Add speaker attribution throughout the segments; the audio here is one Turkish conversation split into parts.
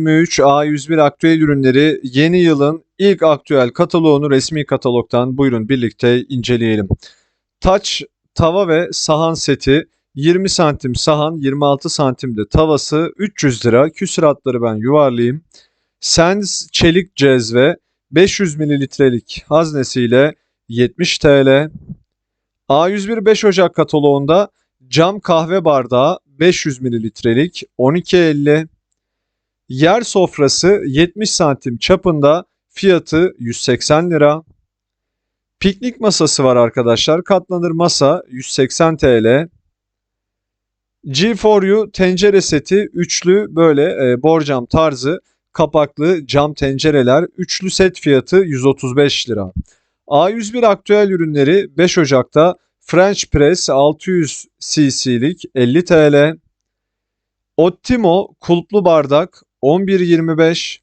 Speaker 1: 2023 A101 aktüel ürünleri yeni yılın ilk aktüel kataloğunu resmi katalogdan buyurun birlikte inceleyelim. Taç tava ve sahan seti 20 santim sahan 26 santim de tavası 300 lira küsuratları ben yuvarlayayım. Sens çelik cezve 500 mililitrelik haznesiyle 70 TL. A101 5 Ocak kataloğunda cam kahve bardağı 500 mililitrelik 12.50. Yer sofrası 70 santim çapında fiyatı 180 lira. Piknik masası var arkadaşlar. Katlanır masa 180 TL. G4U tencere seti üçlü böyle e, borcam tarzı kapaklı cam tencereler üçlü set fiyatı 135 lira. A101 aktüel ürünleri 5 Ocak'ta French Press 600 cc'lik 50 TL. Ottimo kulplu bardak 11.25.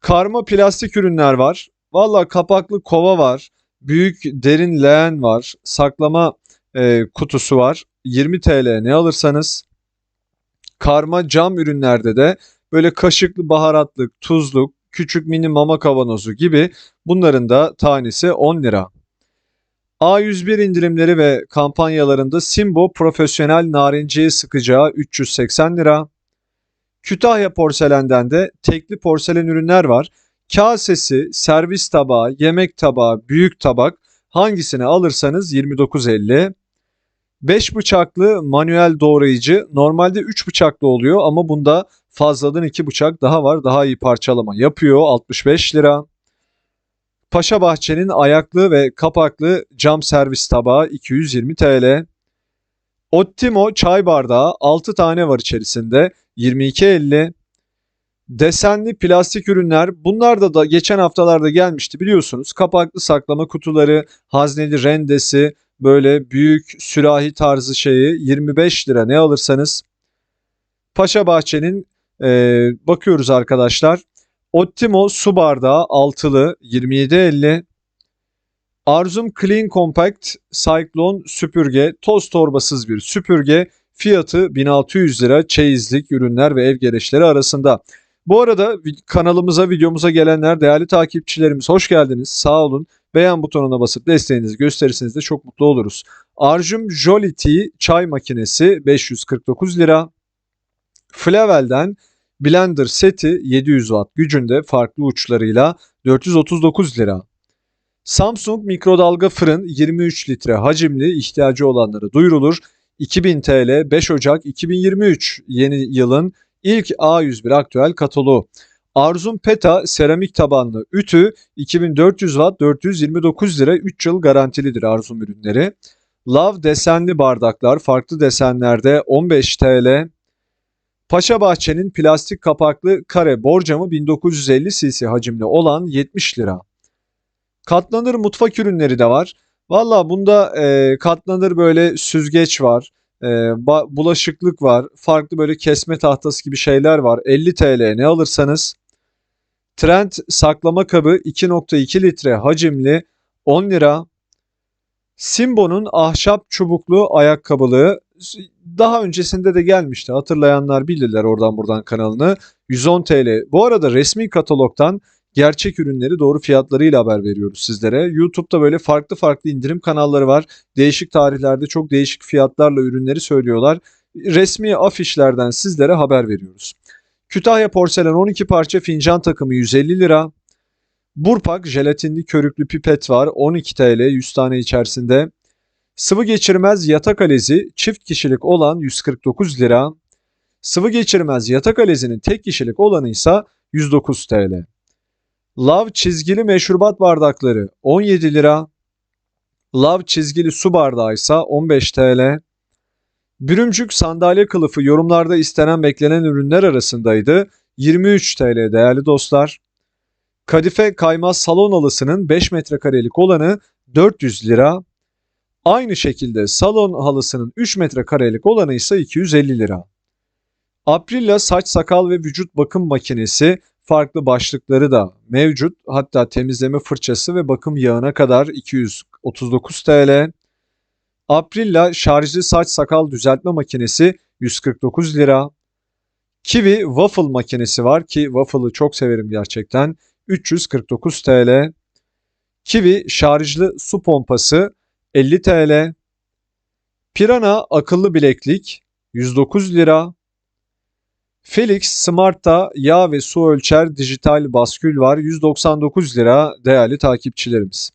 Speaker 1: Karma plastik ürünler var. Valla kapaklı kova var. Büyük derin leğen var. Saklama e, kutusu var. 20 TL ne alırsanız. Karma cam ürünlerde de böyle kaşıklı baharatlık, tuzluk, küçük mini mama kavanozu gibi bunların da tanesi 10 lira. A101 indirimleri ve kampanyalarında Simbo profesyonel narenciye sıkacağı 380 lira. Kütahya porselenden de tekli porselen ürünler var. Kasesi, servis tabağı, yemek tabağı, büyük tabak hangisini alırsanız 29.50. 5 bıçaklı manuel doğrayıcı normalde 3 bıçaklı oluyor ama bunda fazladan 2 bıçak daha var. Daha iyi parçalama yapıyor 65 lira. Paşa Bahçe'nin ayaklı ve kapaklı cam servis tabağı 220 TL. Ottimo çay bardağı 6 tane var içerisinde 22.50. Desenli plastik ürünler bunlar da, da geçen haftalarda gelmişti biliyorsunuz. Kapaklı saklama kutuları, hazneli rendesi, böyle büyük sürahi tarzı şeyi 25 lira ne alırsanız. Paşa Bahçe'nin e, bakıyoruz arkadaşlar. Ottimo su bardağı altılı 27.50. Arzum Clean Compact Cyclone süpürge toz torbasız bir süpürge fiyatı 1600 lira çeyizlik ürünler ve ev gereçleri arasında. Bu arada kanalımıza videomuza gelenler değerli takipçilerimiz hoş geldiniz sağ olun. Beğen butonuna basıp desteğinizi gösterirseniz de çok mutlu oluruz. Arjum Jolly Tea çay makinesi 549 lira. Flavel'den Blender seti 700 watt gücünde farklı uçlarıyla 439 lira. Samsung mikrodalga fırın 23 litre hacimli ihtiyacı olanları duyurulur. 2000 TL 5 Ocak 2023 yeni yılın ilk A101 aktüel kataloğu. Arzum Peta seramik tabanlı ütü 2400 watt 429 lira 3 yıl garantilidir Arzum ürünleri. Love desenli bardaklar farklı desenlerde 15 TL. Paşa Bahçe'nin plastik kapaklı kare borcamı 1950 cc hacimli olan 70 lira. Katlanır mutfak ürünleri de var. Valla bunda e, katlanır böyle süzgeç var. E, bulaşıklık var. Farklı böyle kesme tahtası gibi şeyler var. 50 TL ne alırsanız. Trend saklama kabı 2.2 litre hacimli 10 lira. Simbo'nun ahşap çubuklu ayakkabılığı daha öncesinde de gelmişti. Hatırlayanlar bilirler oradan buradan kanalını. 110 TL. Bu arada resmi katalogdan gerçek ürünleri doğru fiyatlarıyla haber veriyoruz sizlere. YouTube'da böyle farklı farklı indirim kanalları var. Değişik tarihlerde çok değişik fiyatlarla ürünleri söylüyorlar. Resmi afişlerden sizlere haber veriyoruz. Kütahya porselen 12 parça fincan takımı 150 lira. Burpak jelatinli körüklü pipet var 12 TL 100 tane içerisinde. Sıvı geçirmez yatak alezi çift kişilik olan 149 lira. Sıvı geçirmez yatak alezinin tek kişilik olanı ise 109 TL. Love çizgili meşrubat bardakları 17 lira. Love çizgili su bardağı ise 15 TL. Bürümcük sandalye kılıfı yorumlarda istenen beklenen ürünler arasındaydı. 23 TL değerli dostlar. Kadife kaymaz salon halısının 5 metrekarelik olanı 400 lira. Aynı şekilde salon halısının 3 metrekarelik olanı ise 250 lira. Aprilla saç sakal ve vücut bakım makinesi farklı başlıkları da mevcut. Hatta temizleme fırçası ve bakım yağına kadar 239 TL. Aprilla şarjlı saç sakal düzeltme makinesi 149 lira. Kiwi waffle makinesi var ki waffle'ı çok severim gerçekten. 349 TL. Kiwi şarjlı su pompası 50 TL. Pirana akıllı bileklik 109 lira. Felix Smart'ta yağ ve su ölçer dijital baskül var 199 lira değerli takipçilerimiz.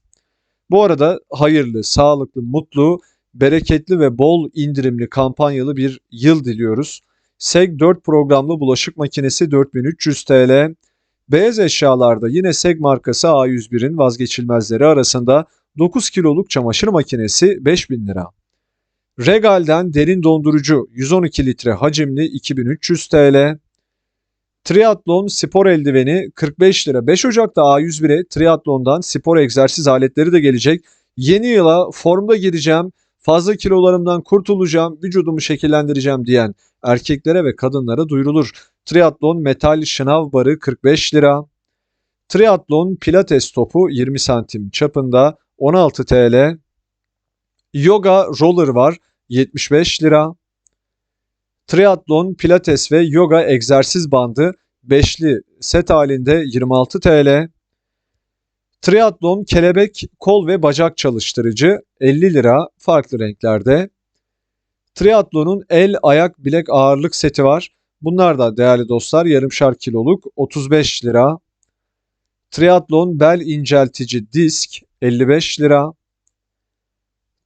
Speaker 1: Bu arada hayırlı, sağlıklı, mutlu, bereketli ve bol indirimli kampanyalı bir yıl diliyoruz. SEG 4 programlı bulaşık makinesi 4300 TL. Beyaz eşyalarda yine SEG markası A101'in vazgeçilmezleri arasında 9 kiloluk çamaşır makinesi 5000 lira. Regal'den derin dondurucu 112 litre hacimli 2300 TL. Triathlon spor eldiveni 45 lira. 5 Ocak'ta A101'e triatlondan spor egzersiz aletleri de gelecek. Yeni yıla formda gireceğim, fazla kilolarımdan kurtulacağım, vücudumu şekillendireceğim diyen erkeklere ve kadınlara duyurulur. Triathlon metal şınav barı 45 lira. Triathlon pilates topu 20 santim çapında 16 TL. Yoga roller var 75 lira. Triathlon, pilates ve yoga egzersiz bandı beşli set halinde 26 TL. Triathlon kelebek kol ve bacak çalıştırıcı 50 lira farklı renklerde. Triathlon'un el, ayak, bilek ağırlık seti var. Bunlar da değerli dostlar yarımşar kiloluk 35 lira. Triathlon bel inceltici disk 55 lira.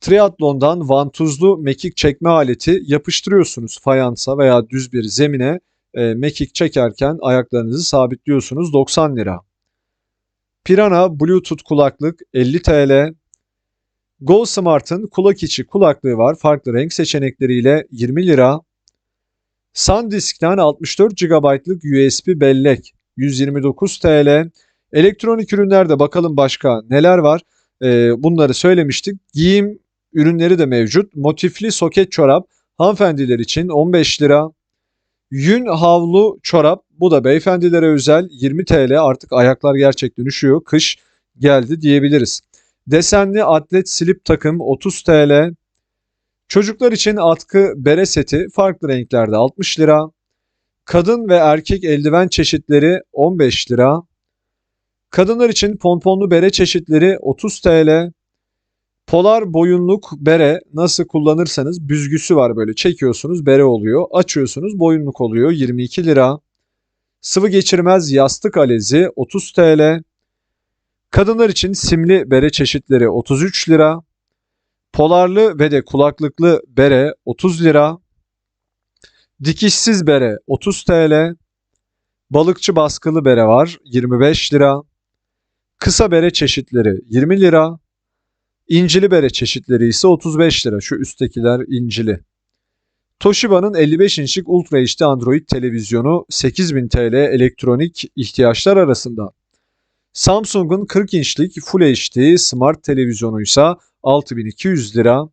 Speaker 1: Triathlon'dan vantuzlu mekik çekme aleti yapıştırıyorsunuz fayansa veya düz bir zemine e, mekik çekerken ayaklarınızı sabitliyorsunuz 90 lira. Pirana Bluetooth kulaklık 50 TL. Go Smart'ın kulak içi kulaklığı var farklı renk seçenekleriyle 20 lira. SanDisk'ten 64 GB'lık USB bellek 129 TL. Elektronik ürünlerde bakalım başka neler var. Ee, bunları söylemiştik. Giyim ürünleri de mevcut. Motifli soket çorap hanımefendiler için 15 lira. Yün havlu çorap bu da beyefendilere özel 20 TL artık ayaklar gerçekten üşüyor. Kış geldi diyebiliriz. Desenli atlet slip takım 30 TL. Çocuklar için atkı bere seti farklı renklerde 60 lira. Kadın ve erkek eldiven çeşitleri 15 lira. Kadınlar için pomponlu bere çeşitleri 30 TL. Polar boyunluk bere nasıl kullanırsanız büzgüsü var böyle çekiyorsunuz bere oluyor. Açıyorsunuz boyunluk oluyor 22 lira. Sıvı geçirmez yastık alezi 30 TL. Kadınlar için simli bere çeşitleri 33 lira. Polarlı ve de kulaklıklı bere 30 lira. Dikişsiz bere 30 TL. Balıkçı baskılı bere var 25 lira. Kısa bere çeşitleri 20 lira. İncili bere çeşitleri ise 35 lira. Şu üsttekiler incili. Toshiba'nın 55 inçlik Ultra HD Android televizyonu 8000 TL elektronik ihtiyaçlar arasında. Samsung'un 40 inçlik Full HD Smart televizyonu ise 6200 lira.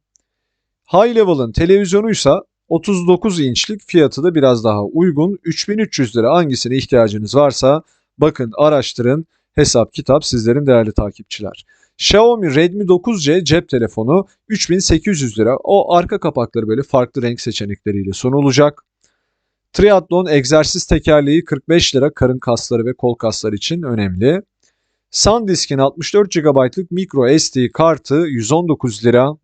Speaker 1: High Level'ın televizyonu ise 39 inçlik fiyatı da biraz daha uygun 3300 lira hangisine ihtiyacınız varsa bakın araştırın hesap kitap sizlerin değerli takipçiler. Xiaomi Redmi 9C cep telefonu 3800 lira. O arka kapakları böyle farklı renk seçenekleriyle sunulacak. Triathlon egzersiz tekerleği 45 lira karın kasları ve kol kasları için önemli. SanDisk'in 64 GB'lık micro SD kartı 119 lira.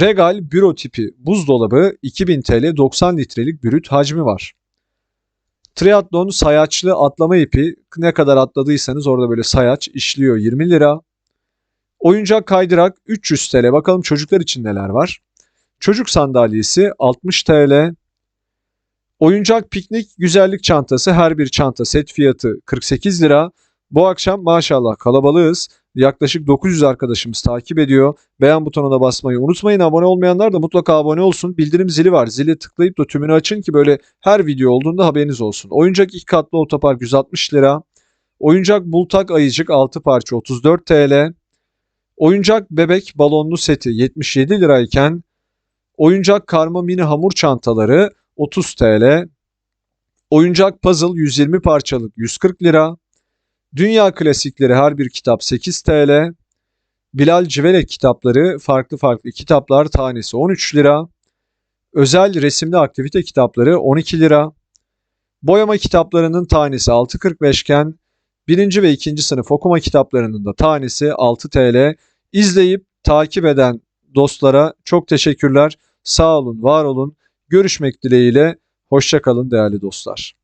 Speaker 1: Regal büro tipi buzdolabı 2000 TL 90 litrelik brüt hacmi var. Triathlon sayaçlı atlama ipi ne kadar atladıysanız orada böyle sayaç işliyor 20 lira. Oyuncak kaydırak 300 TL. Bakalım çocuklar için neler var. Çocuk sandalyesi 60 TL. Oyuncak piknik güzellik çantası her bir çanta set fiyatı 48 lira. Bu akşam maşallah kalabalığız. Yaklaşık 900 arkadaşımız takip ediyor. Beğen butonuna basmayı unutmayın. Abone olmayanlar da mutlaka abone olsun. Bildirim zili var. Zili tıklayıp da tümünü açın ki böyle her video olduğunda haberiniz olsun. Oyuncak iki katlı otopark 160 lira. Oyuncak bultak ayıcık 6 parça 34 TL. Oyuncak bebek balonlu seti 77 lirayken oyuncak karma mini hamur çantaları 30 TL. Oyuncak puzzle 120 parçalık 140 lira. Dünya klasikleri her bir kitap 8 TL. Bilal Civelek kitapları farklı farklı kitaplar tanesi 13 lira. Özel resimli aktivite kitapları 12 lira. Boyama kitaplarının tanesi 6.45 iken birinci ve ikinci sınıf okuma kitaplarının da tanesi 6 TL. İzleyip takip eden dostlara çok teşekkürler. Sağ olun, var olun. Görüşmek dileğiyle. Hoşçakalın değerli dostlar.